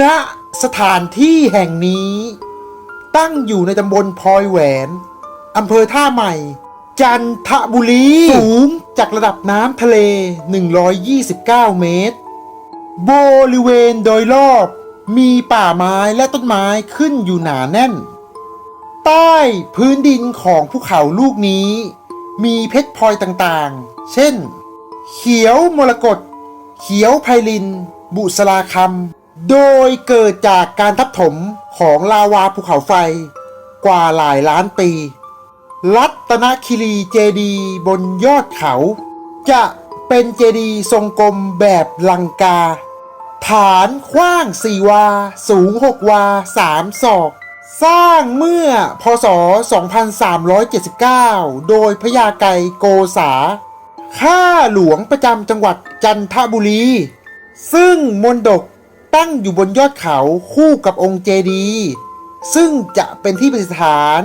ณสถานที่แห่งนี้ ตั้งอยู่ในตำบลพลอยแหวน อำเภอท่าใหม่ จันทบุรี สูงจากระดับน้ำทะเล 129 เมตร บริเวณโดยรอบมีป่าไม้และต้นไม้ขึ้นอยู่หนาแน่น ใต้พื้นดินของภูเขาลูกนี้ มีเพชรพลอยต่างๆ เช่น เขียวมรกตเขียวไพลิน บุษราคำ โดยเกิดจากการทับถมของลาวาภูเขาไฟกว่าหลายล้านปี รัตนคิรีเจดีบนยอดเขา จะเป็นเจดีทรงกลมแบบลังกา ฐานกว้าง4วา สูง6วา3ศอก สร้างเมื่อพศ 2379 โดยพญาไกโกษา ข้าหลวงประจำจังหวัดจันทบุรี ซึ่งมนดก ตั้งอยู่บนยอดเขาคู่กับองค์เจดีย์ซึ่งจะเป็นที่ประดิษฐาน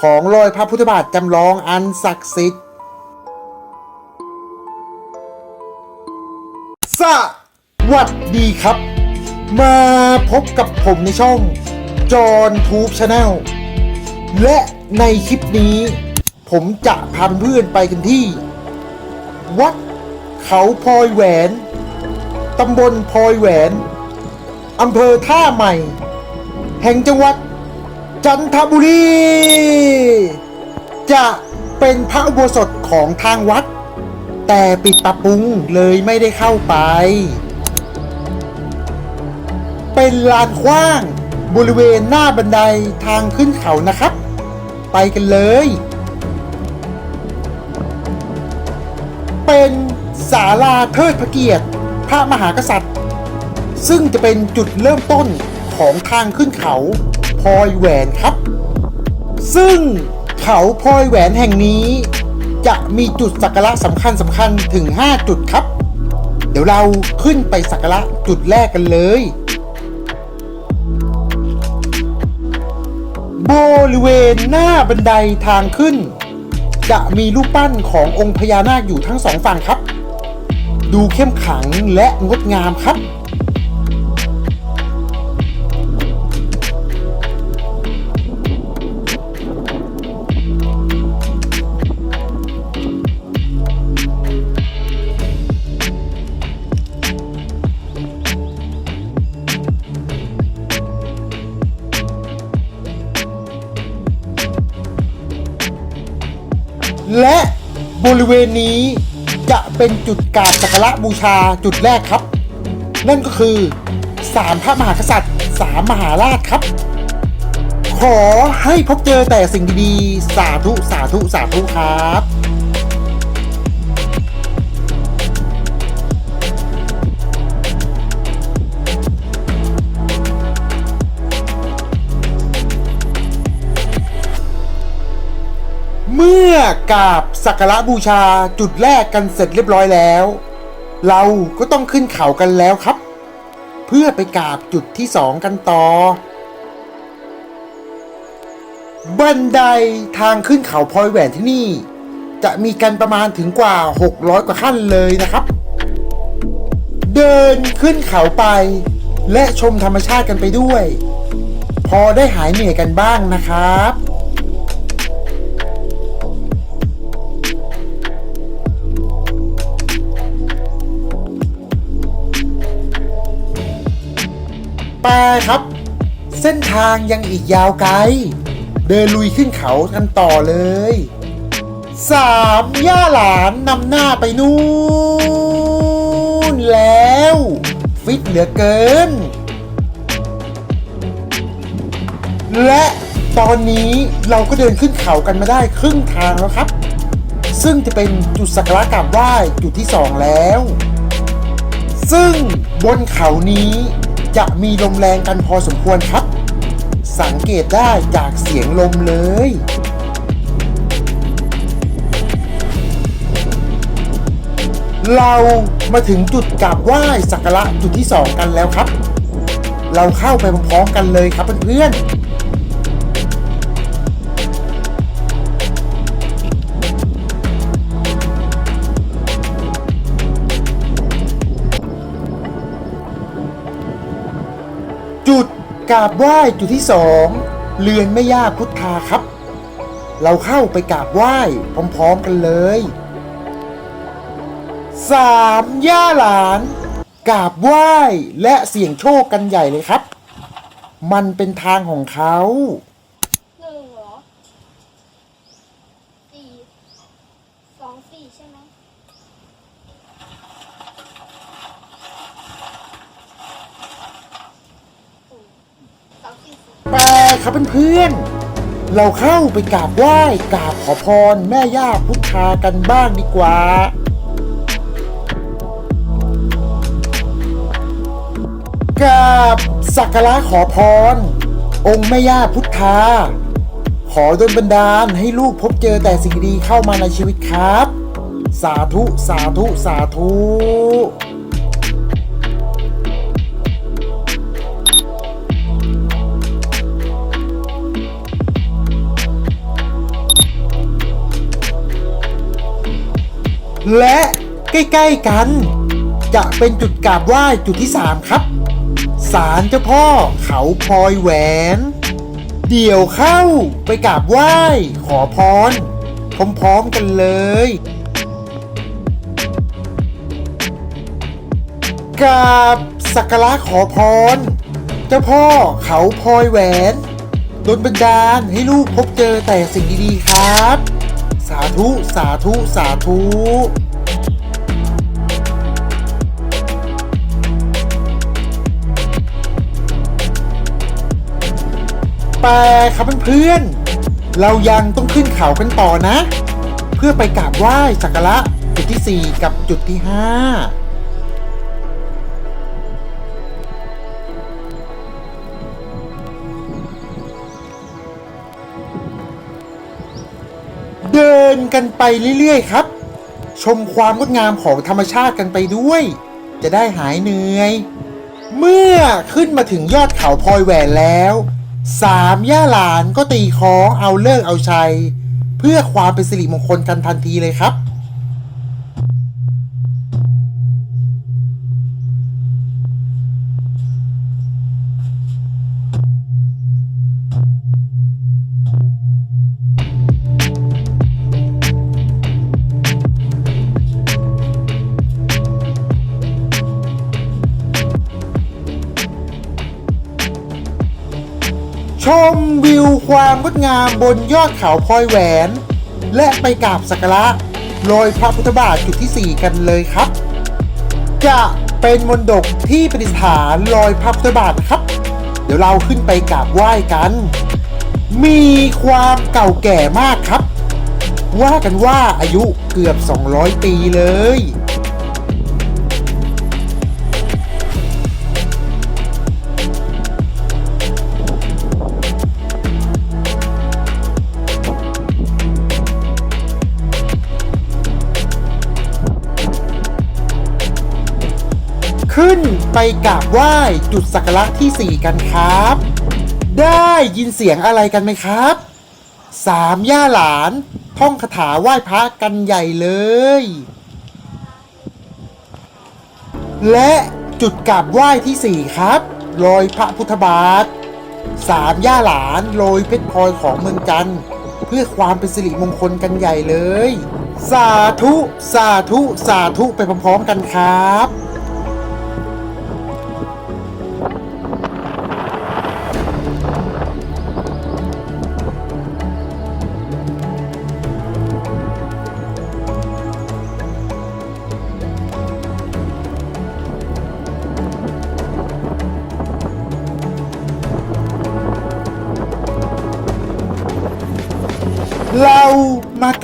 ของรอยพระพุทธบาทจำลองอันศักดิ์สิทธิ์สวัสดีครับ มาพบกับผมในช่องจอห์นทูบชาแนลและในคลิปนี้ ผมจะพาเพื่อนไปกันที่ วัดเขาพลอยแหวนตำบลพลอยแหวน อำเภอท่าใหม่ แห่งจังหวัด จันทบุรี จะเป็นพระอุโบสถของทางวัด แต่ปิดปรับปรุงเลยไม่ได้เข้าไป เป็นลานกว้างบริเวณหน้าบันไดทางขึ้นเขานะครับ ไปกันเลย เป็นศาลาเทิดพระเกียรติ พระมหากษัตริย์ ซึ่งจะเป็นจุดเริ่มต้นของทางขึ้นเขาพลอยแหวนครับ ซึ่งเขาพลอยแหวนแห่งนี้ จะมีจุดสักการะสำคัญสำคัญถึง 5 จุดครับ เดี๋ยวเราขึ้นไปสักการะจุดแรกกันเลย บริเวณหน้าบันไดทางขึ้น จะมีรูปปั้นขององค์พญานาคอยู่ทั้งสองฝั่งครับ ดูเข้มขังและงดงามครับ ริเวณนี้จะเป็นจุดกราบสักการะบูชาจุดแรกครับ นั่นก็คือสามพระมหากษัตริย์สามมหาราชครับ ขอให้พบเจอแต่สิ่งดีๆ สาธุ สาธุ สาธุครับ เมื่อกราบสักการะบูชาจุดแรกกันเสร็จเรียบร้อยแล้ว เราก็ต้องขึ้นเขากันแล้วครับ เพื่อไปกราบจุดที่สองกันต่อ บันไดทางขึ้นเขาพลอยแหวนที่นี่ จะมีกันประมาณถึงกว่า 600 กว่าขั้นเลยนะครับ เดินขึ้นเขาไป และชมธรรมชาติกันไปด้วย พอได้หายเหนื่อยกันบ้างนะครับ ครับ เส้นทางยังอีกยาวไกล เดินลุยขึ้นเขากันต่อเลยสามย่าหลานนำหน้าไปนู่นแล้ว ฟิตเหลือเกิน และตอนนี้เราก็เดินขึ้นเขากันมาได้ครึ่งทางแล้วครับ ซึ่งจะเป็นจุดสักการะกราบไหว้จุดที่สองแล้ว ซึ่งบนเขานี้ จะมีลมแรงกันพอสมควรครับ สังเกตได้จากเสียงลมเลย เรามาถึงจุดกราบไหว้สักการะจุดที่สองกันแล้วครับ เราเข้าไปพร้อมๆกันเลยครับเพื่อนๆ กราบไหว้จุดที่สองเรือนแม่ย่าพุทธาครับ เราเข้าไปกราบไหว้พร้อมๆกันเลยสามย่าหลานกราบไหว้และเสี่ยงโชคกันใหญ่เลยครับ มันเป็นทางของเขา หนึ่งเหรอสี่สองสี่ใช่ไหมอืมสองสี่สี่ แต่ ครับเพื่อนๆ เราเข้าไปกราบไหว้กราบขอพรแม่ย่าพุทธากันบ้างดีกว่า กราบสักการะขอพร องค์แม่ย่าพุทธา ขอดลบันดาลให้ลูกพบเจอแต่สิ่งดีเข้ามาในชีวิตครับ สาธุ สาธุ สาธุ และใกล้ๆกัน จะเป็นจุดกราบไหว้จุดที่ 3 ครับศาลเจ้าพ่อเขาพลอยแหวน เดี๋ยวเข้าไปกราบไหว้ขอพรพร้อมๆกันเลยกราบสักการะขอพร เจ้าพ่อเขาพลอยแหวนดลบันดาลให้ลูกพบเจอแต่สิ่งดีๆครับ สาธุ สาธุ สาธุแต่ครับเพื่อนๆเรายังต้องขึ้นเขากันต่อนะ เพื่อไปกราบไหว้สักการะจุดที่ 4 กับจุดที่ 5 กันไปเรื่อยๆครับ ชมความงดงามของธรรมชาติกันไปด้วย จะได้หายเหนื่อย เมื่อขึ้นมาถึงยอดเขาพลอยแหวนแล้วสามย่าหลานก็ตีคล้องเอาเลิกเอาชัย เพื่อความเป็นสิริมงคลกันทันทีเลยครับ ชมวิวความงดงามบนยอดเขาพลอยแหวน และไปกราบสักการะรอยพระพุทธบาทจุดที่ 4 กันเลยครับ จะเป็นมนดกที่ประดิษฐานรอยพระพุทธบาทครับ เดี๋ยวเราขึ้นไปกราบไหว้กัน มีความเก่าแก่มากครับ ว่ากันว่าอายุเกือบ 200 ปีเลย ขึ้นไปกราบไหว้จุดสักการะที่ 4 กันครับ ได้ยินเสียงอะไรกันไหมครับสามย่าหลานท่องคาถาไหว้พระกันใหญ่เลย และจุดกราบไหว้ที่ 4 ครับรอยพระพุทธบาทสามย่าหลานโรยเพชรพลอยของเมืองจันทร์เพื่อความเป็นสิริมงคลกันใหญ่เลย สาธุ สาธุ สาธุ ไปพร้อมๆกันครับ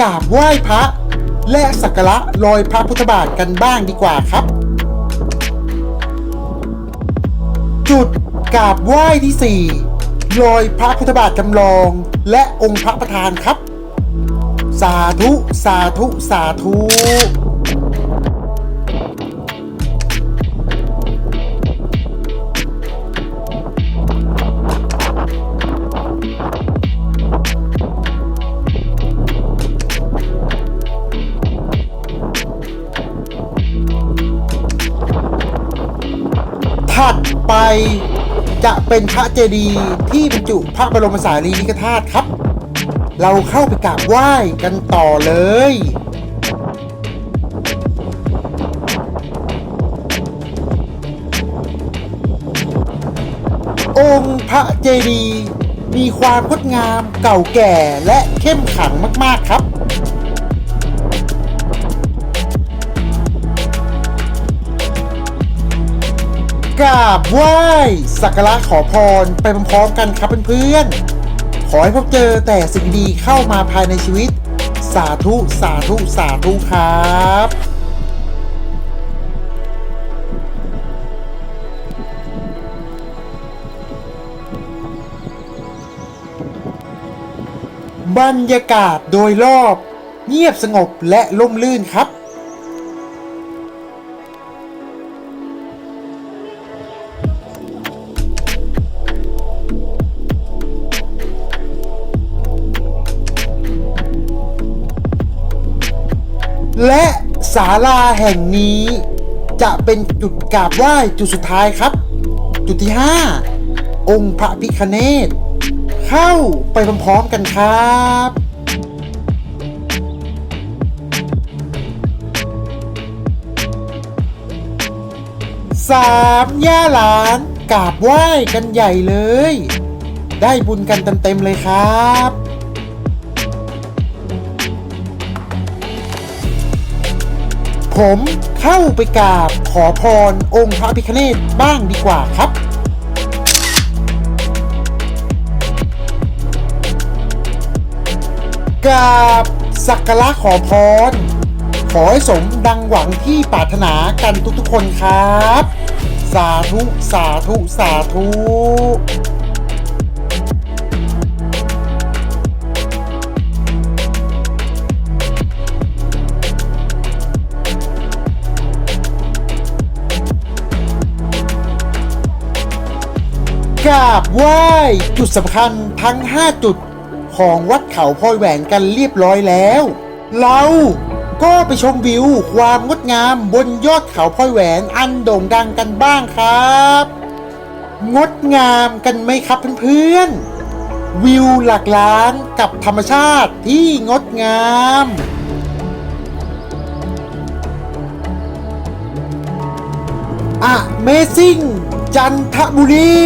กราบไหว้พระ และสักการะรอยพระพุทธบาทกันบ้างดีกว่าครับ จุดกราบไหว้ที่ 4 รอยพระพุทธบาทจำลอง และองค์พระประธานครับ สาธุ สาธุ สาธุ จะเป็นพระเจดีย์ที่บรรจุพระบรมสารีริกธาตุครับ เราเข้าไปกราบไหว้กันต่อเลยองค์พระเจดีย์มีความงดงามเก่าแก่และเข้มขังมาก ๆ ครับ กราบไหว้สักการะขอพรไปพร้อมๆกันครับเพื่อนๆ ขอให้พบเจอแต่สิ่งดีเข้ามาภายในชีวิต สาธุสาธุสาธุครับบรรยากาศโดยรอบ เงียบสงบและร่มรื่นครับ และศาลาแห่งนี้จะเป็นจุดกราบไหว้จุดสุดท้ายครับ จุดที่ 5 องค์พระพิคเนตเข้าไปพร้อมๆกันครับสามย่าหลานกราบไหว้กันใหญ่เลย ได้บุญกันเต็มๆเลยครับ ผมเข้าไปกราบขอพรองค์พระพิคเนตบ้างดีกว่าครับกราบสักการะขอพร ขอให้สมดังหวังที่ปรารถนากันทุกๆคนครับ สาธุ สาธุ สาธุ กราบไหว้จุดสำคัญทั้ง 5 จุดของวัดเขาพลอยแหวนกันเรียบร้อยแล้ว เราก็ไปชมวิวความงดงามบนยอดเขาพลอยแหวนอันโด่งดังกันบ้างครับ งดงามกันไหมครับเพื่อนๆ วิวหลักล้านกับธรรมชาติที่งดงาม Amazing จันทบุรี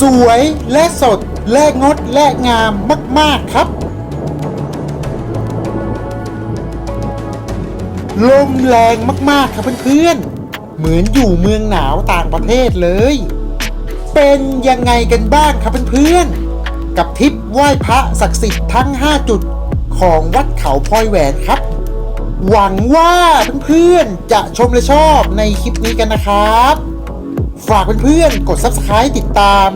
สวยและสดและงดและงามมาก ๆ ครับ ลมแรงมาก ๆ ครับเพื่อนๆ เหมือนอยู่เมืองหนาวต่างประเทศเลย เป็นยังไงกันบ้างครับเพื่อนๆ กับทริปไหว้พระศักดิ์สิทธิ์ทั้ง 5 จุดของวัดเขาพลอยแหวนครับ หวังว่าเพื่อนๆ จะชมและชอบในคลิปนี้กันนะครับ ฝากเพื่อนๆ กด Subscribe ติดตาม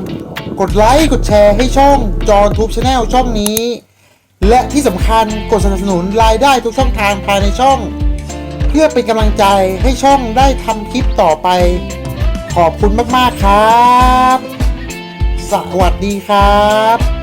กดไลค์ กดแชร์ให้ช่องจอทูบช n แนลช่องนี้ และที่สำคัญกดสนับสนุนรายได้ทุกช่องทางภายในช่อง เพื่อเป็นกำลังใจให้ช่องได้ทำคลิปต่อไป ขอบคุณมากๆครับ สวัสดีครับ